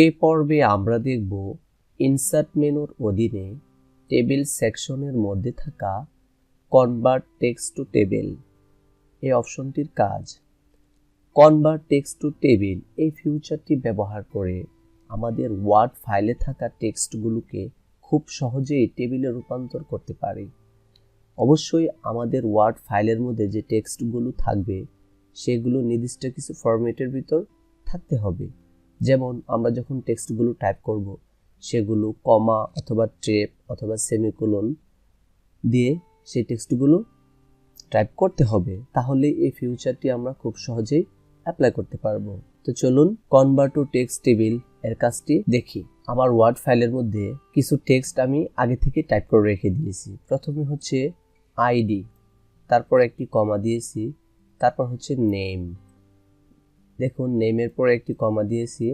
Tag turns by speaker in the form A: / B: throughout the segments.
A: এই পর্বে আমরা দেখব ইনসার্ট মেনুর অধীনে টেবিল সেকশনের মধ্যে থাকা কনভার্ট টেক্সট টু টেবিল এই অপশনটির কাজ। কনভার্ট টেক্সট টু টেবিল এই ফিউচারটি ব্যবহার করে আমাদের ওয়ার্ড ফাইলে থাকা টেক্সটগুলোকে খুব সহজেই টেবিলে রূপান্তর করতে পারি। অবশ্যই আমাদের ওয়ার্ড ফাইলের মধ্যে যে টেক্সটগুলো থাকবে, সেগুলো নির্দিষ্ট কিছু ফরম্যাটের ভিতর থাকতে হবে। যেমন আমরা যখন টেক্সটগুলো টাইপ করব, সেগুলো কমা অথবা ট্রেপ অথবা সেমিকোলন দিয়ে সেই টেক্সটগুলো টাইপ করতে হবে, তাহলে এই ফিউচারটি আমরা খুব সহজেই অ্যাপ্লাই করতে পারব। তো চলুন কনভার্ট টু টেক্সট টেবিলের কাজটি দেখি। আমার ওয়ার্ড ফাইলের মধ্যে কিছু টেক্সট আমি আগে থেকে টাইপ করে রেখে দিয়েছি। প্রথমে হচ্ছে আইডি তারপর একটি কমা দিয়েছি, তারপর হচ্ছে নেম দেখুন নেমের পরে একটি কমা দিয়েছি,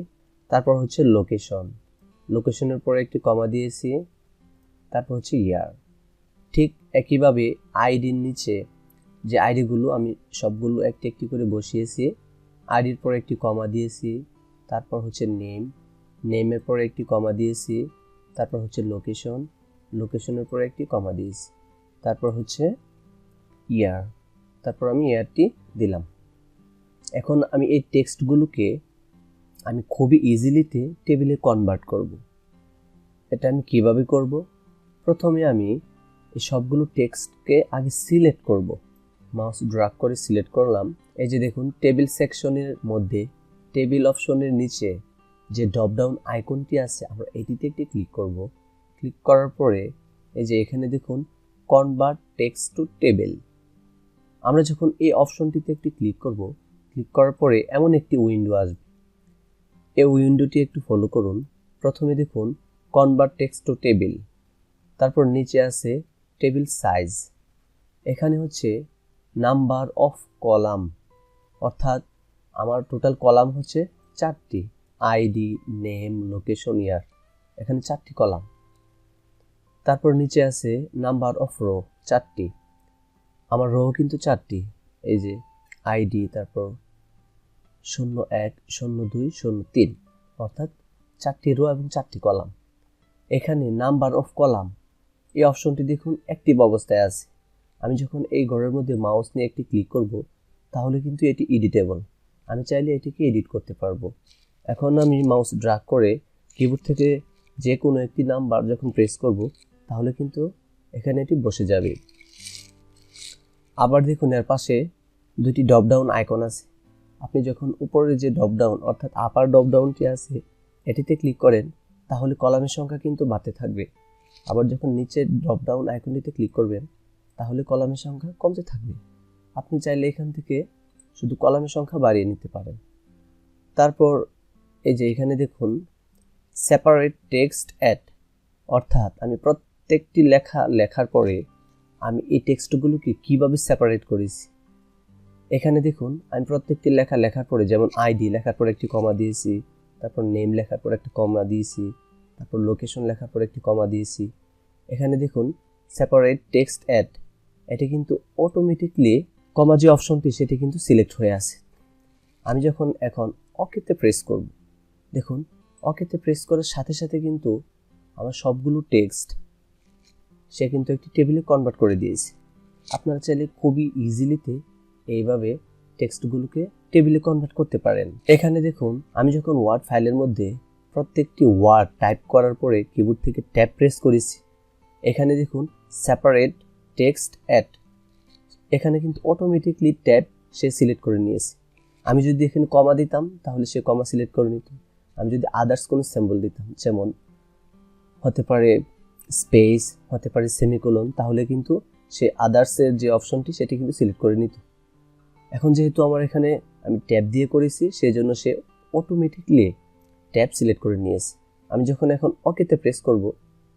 A: তারপর হচ্ছে লোকেশন লোকেশনের পরে একটি কমা দিয়েছি, তারপর হচ্ছে ইয়ার ঠিক একইভাবে আইডির নিচে যে আইডিগুলো আমি সবগুলো একটি একটি করে বসিয়েছি আইডির পরে একটি কমা দিয়েছি, তারপর হচ্ছে নেম নেমের পরে একটি কমা দিয়েছি, তারপর হচ্ছে লোকেশন লোকেশনের পরে একটি কমা দিয়েছি, তারপর হচ্ছে ইয়ার তারপর আমি ইয়ারটি দিলাম। এখন আমি এই টেক্সটগুলোকে আমি খুবই ইজিলিতে টেবিলে কনভার্ট করব। এটা আমি কীভাবে করব? প্রথমে আমি এই সবগুলো টেক্সটকে আগে সিলেক্ট করব। মাউস ড্রাগ করে সিলেক্ট করলাম। এই যে দেখুন টেবিল সেকশনের মধ্যে টেবিল অপশনের নিচে যে ড্রপ ডাউন আইকনটি আছে, আমরা এটিতে একটি ক্লিক করব। ক্লিক করার পরে এই যে এখানে দেখুন কনভার্ট টেক্সট টু টেবিল আমরা যখন এই অপশনটিতে একটি ক্লিক করব ক্লিক করার পরে এমন একটি উইন্ডো আসবে। এই উইন্ডোটি একটু ফলো করুন। প্রথমে দেখুন কনভার্ট টেক্সট টু টেবিল তারপর নিচে আছে টেবিল সাইজ এখানে হচ্ছে নাম্বার অফ কলাম অর্থাৎ আমার টোটাল কলাম হচ্ছে চারটি। আইডি নেম লোকেশন ইয়ার এখানে চারটি কলাম তারপর নিচে আছে নাম্বার অফ রো চারটি। আমার রো কিন্তু চারটি। এই যে আইডি তারপর শূন্য এক, শূন্য দুই, শূন্য তিন। অর্থাৎ চারটি রো এবং চারটি কলাম। এখানে নাম্বার অফ কলাম। এই অপশনটি দেখুন অ্যাক্টিভ অবস্থায় আছে। আমি যখন এই ঘরের মধ্যে মাউস নিয়ে একটি ক্লিক করব, তাহলে কিন্তু এটি এডিটেবল। আমি চাইলে এটিকে এডিট করতে পারব। এখন আমি মাউস ড্রাগ করে কিবোর্ড থেকে যে কোনো একটি নাম্বার যখন প্রেস করব, তাহলে কিন্তু এখানে এটি বসে যাবে। আবার দেখুন এর পাশে দুটি ডপ ডাউন আইকন আছে। আপনি যখন উপরে যে ডপ ডাউন অর্থাৎ আপার ডপ ডাউনটি আছে, এটিতে ক্লিক করেন, তাহলে কলামের সংখ্যা কিন্তু বাড়তে থাকবে। আবার যখন নিচে ড্রপ ডাউন আইকনটিতে ক্লিক করবেন, তাহলে কলামের সংখ্যা কমতে থাকবে। আপনি চাইলে এখান থেকে শুধু কলামের সংখ্যা বাড়িয়ে নিতে পারেন। তারপর এই যে এখানে দেখুন সেপারেট টেক্সট অ্যাড অর্থাৎ আমি প্রত্যেকটি লেখা, লেখার পরে আমি এই টেক্সটগুলোকে কীভাবে সেপারেট করেছি? এখানে দেখুন, আমি প্রত্যেকটি লেখা লেখার পরে যেমন আইডি লেখার পরে একটি কমা দিয়েছি, তারপর নেম লেখার পর একটা কমা দিয়েছি, তারপর লোকেশন লেখার পর একটি কমা দিয়েছি। এখানে দেখুন সেপারেট টেক্সট অ্যাড এটি কিন্তু অটোমেটিকলি কমা যে অপশনটি সেটি কিন্তু সিলেক্ট হয়ে আছে। আমি যখন এখন অকেতে প্রেস করব, দেখুন অকেতে প্রেস করার সাথে সাথে কিন্তু আমার সবগুলো টেক্সট সে কিন্তু একটি টেবিলে কনভার্ট করে দিয়েছে। আপনারা চাইলে খুবই ইজিলিতে এইভাবে টেক্সটগুলোকে টেবিলে কনভার্ট করতে পারেন। এখানে দেখুন, আমি যখন ওয়ার্ড ফাইলের মধ্যে প্রত্যেকটি ওয়ার্ড টাইপ করার পরে কিবোর্ড থেকে ট্যাপ প্রেস করেছি, এখানে দেখুন সেপারেট টেক্সট অ্যাড এখানে কিন্তু অটোমেটিকলি ট্যাব সে সিলেক্ট করে নিয়েছে। আমি যদি এখানে কমা দিতাম, তাহলে সে কমা সিলেক্ট করে নিত। আমি যদি আদার্স কোনো সিম্বল দিতাম, যেমন হতে পারে স্পেস হতে পারে সেমিকোলন তাহলে কিন্তু সে আদার্সের যে অপশনটি সেটি কিন্তু সিলেক্ট করে নিত। এখন যেহেতু আমার এখানে আমি ট্যাব দিয়ে করেছি সেই জন্য সে অটোমেটিকলি ট্যাব সিলেক্ট করে নিয়েছে। আমি যখন এখন অকেতে প্রেস করব,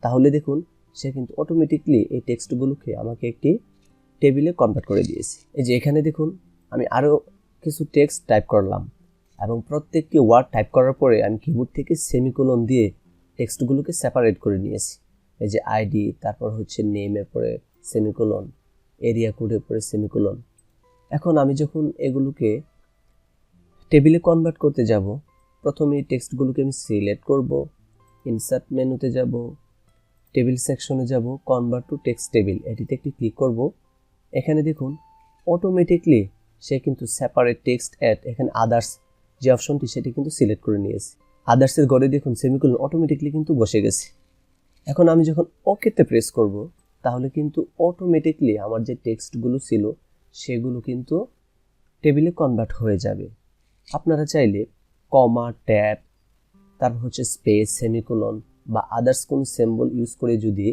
A: তাহলে দেখুন, সে কিন্তু অটোমেটিকলি এই টেক্সটগুলোকে আমাকে একটি টেবিলে কনভার্ট করে দিয়েছে। এই যে এখানে দেখুন, আমি আরও কিছু টেক্সট টাইপ করলাম এবং প্রত্যেকটি ওয়ার্ড টাইপ করার পরে আমি কিবোর্ড থেকে সেমিকোলন দিয়ে টেক্সটগুলোকে সেপারেট করে নিয়েছি। এই যে আইডি তারপর হচ্ছে নেমের পরে সেমিকোলন এরিয়া কোডের পরে সেমিকোলন এখন আমি যখন এগুলোকে টেবিলে কনভার্ট করতে যাব, প্রথমে টেক্সটগুলোকে আমি সিলেক্ট করব ইনসার্ট মেনুতে যাব টেবিল সেকশনে যাব কনভার্ট টু টেক্সট টেবিল এটিতে একটি ক্লিক করব। এখানে দেখুন অটোমেটিকলি সে কিন্তু সেপারেট টেক্সট অ্যাড এখানে আদার্স যে অপশনটি সেটি কিন্তু সিলেক্ট করে নিয়েছে। আদার্সের ঘরে দেখুন সেমিকোলন অটোমেটিকলি কিন্তু বসে গেছে। এখন আমি যখন ওকেতে প্রেস করব, তাহলে কিন্তু অটোমেটিকলি আমার যে টেক্সটগুলো ছিল সেগুলো কিন্তু টেবিলে কনভার্ট হয়ে যাবে। আপনারা চাইলে কমা ট্যাব তারপর হচ্ছে স্পেস সেমিকোলন বা আদার্স কোনো সিম্বল ইউজ করে যদি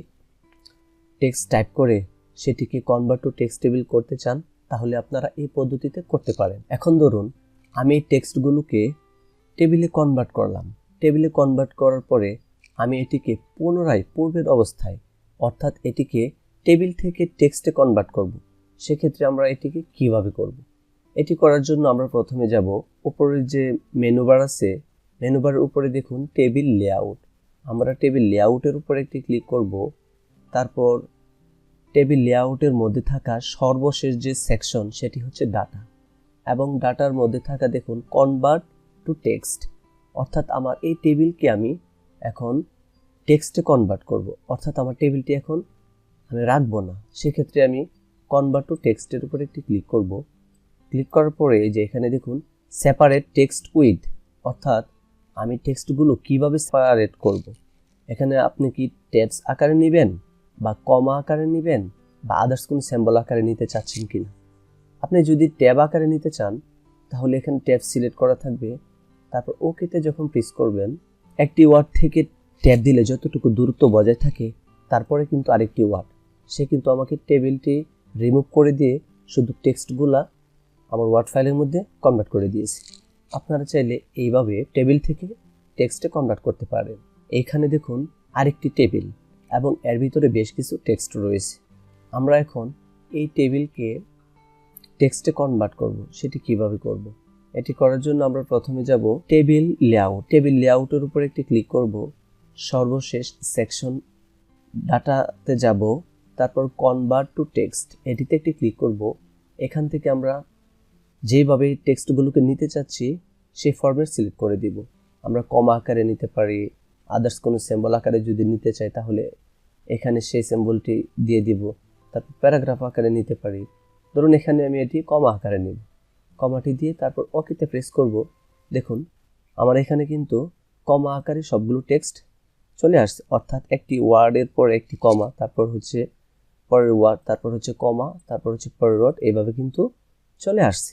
A: টেক্সট টাইপ করে সেটিকে কনভার্ট টু টেক্সট টেবিল করতে চান, তাহলে আপনারা এই পদ্ধতিতে করতে পারেন। এখন ধরুন, আমি এই টেক্সটগুলোকে টেবিলে কনভার্ট করলাম। টেবিলে কনভার্ট করার পরে আমি এটিকে পুনরায় পূর্বের অবস্থায়, অর্থাৎ এটিকে টেবিল থেকে টেক্সটে কনভার্ট করব। সেক্ষেত্রে আমরা এটিকে কীভাবে করব? এটি করার জন্য আমরা প্রথমে যাব উপরের যে মেনু বার আছে মেনু বারের উপরে দেখুন টেবিল লেআউট আমরা টেবিল লেআউটের উপরে একটি ক্লিক করব। তারপর টেবিল লেআউটের মধ্যে থাকা সর্বশেষ যে সেকশন সেটি হচ্ছে ডাটা এবং ডাটার মধ্যে থাকা দেখুন কনভার্ট টু টেক্সট অর্থাৎ আমার এই টেবিলকে আমি এখন টেক্সটে কনভার্ট করব। অর্থাৎ আমার টেবিলটি এখন আমি রাখব না। সেক্ষেত্রে আমি কনভার্ট টু টেক্সটের উপরে একটি ক্লিক করব। ক্লিক করার পরে যে এখানে দেখুন সেপারেট টেক্সট উইথ অর্থাৎ আমি টেক্সটগুলো কীভাবে সেপারেট করব। এখানে আপনি কি ট্যাবস আকারে নেবেন বা কমা আকারে নেবেন বা আদার্স কোনো স্যাম্বল আকারে নিতে চাচ্ছেন কিনা? আপনি যদি ট্যাব আকারে নিতে চান, তাহলে এখানে ট্যাব সিলেক্ট করা থাকবে। তারপর ওকেতে যখন প্রেস করবেন, একটি ওয়ার্ড থেকে ট্যাব দিলে যতটুকু দূরত্ব বজায় থাকে, তারপরে কিন্তু আরেকটি ওয়ার্ড সে কিন্তু আমাকে টেবিলটি রিমুভ করে দিয়ে শুধু টেক্সটগুলা আমার ওয়ার্ড ফাইলের মধ্যে কনভার্ট করে দিয়েছি। আপনারা চাইলে এইভাবে টেবিল থেকে টেক্সটে কনভার্ট করতে পারেন। এইখানে দেখুন আরেকটি টেবিল এবং এর ভিতরে বেশ কিছু টেক্সট রয়েছে। আমরা এখন এই টেবিলকে টেক্সটে কনভার্ট করব, সেটি কীভাবে করব। এটি করার জন্য আমরা প্রথমে যাব টেবিল লেআউট টেবিল লেআউটের উপর একটি ক্লিক করব। সর্বশেষ সেকশন ডাটাতে যাব। তারপর কনভার্ট টু টেক্সট এটিতে একটি ক্লিক করব। এখান থেকে আমরা যেভাবে টেক্সটগুলোকে নিতে চাচ্ছি, সেই ফরম্যাট সিলেক্ট করে দিব। আমরা কমা আকারে নিতে পারি আদার্স কোনো সিম্বল আকারে যদি নিতে চাই, তাহলে এখানে সেই সিম্বলটি দিয়ে দিব। তারপর প্যারাগ্রাফ আকারে নিতে পারি। ধরুন এখানে আমি এটি কমা আকারে নিব। কমাটি দিয়ে তারপর অকিতে প্রেস করব। দেখুন, আমার এখানে কিন্তু কমা আকারে সবগুলো টেক্সট চলে আসছে। অর্থাৎ একটি ওয়ার্ডের পর একটি কমা তারপর হচ্ছে পরের ওয়ার্ড তারপর হচ্ছে কমা তারপর হচ্ছে পরের ওয়ার্ড এইভাবে কিন্তু চলে আসছে।